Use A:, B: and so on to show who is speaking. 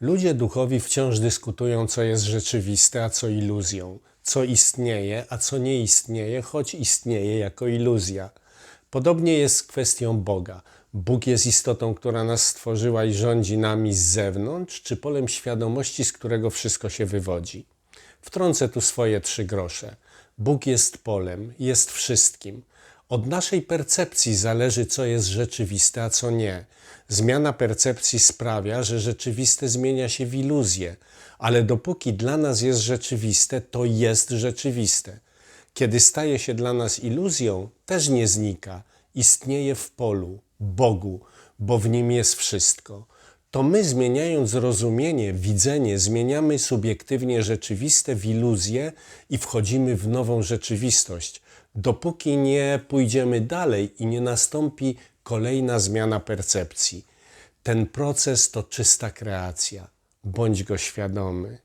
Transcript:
A: Ludzie duchowi wciąż dyskutują, co jest rzeczywiste, a co iluzją, co istnieje, a co nie istnieje, choć istnieje jako iluzja. Podobnie jest z kwestią Boga. Bóg jest istotą, która nas stworzyła i rządzi nami z zewnątrz, czy polem świadomości, z którego wszystko się wywodzi. Wtrącę tu swoje trzy grosze. Bóg jest polem, jest wszystkim. Od naszej percepcji zależy, co jest rzeczywiste, a co nie. Zmiana percepcji sprawia, że rzeczywiste zmienia się w iluzję, ale dopóki dla nas jest rzeczywiste, to jest rzeczywiste. Kiedy staje się dla nas iluzją, też nie znika, istnieje w polu, Bogu, bo w nim jest wszystko. To my, zmieniając rozumienie, widzenie, zmieniamy subiektywnie rzeczywiste w iluzję i wchodzimy w nową rzeczywistość, dopóki nie pójdziemy dalej i nie nastąpi kolejna zmiana percepcji. Ten proces to czysta kreacja. Bądź go świadomy.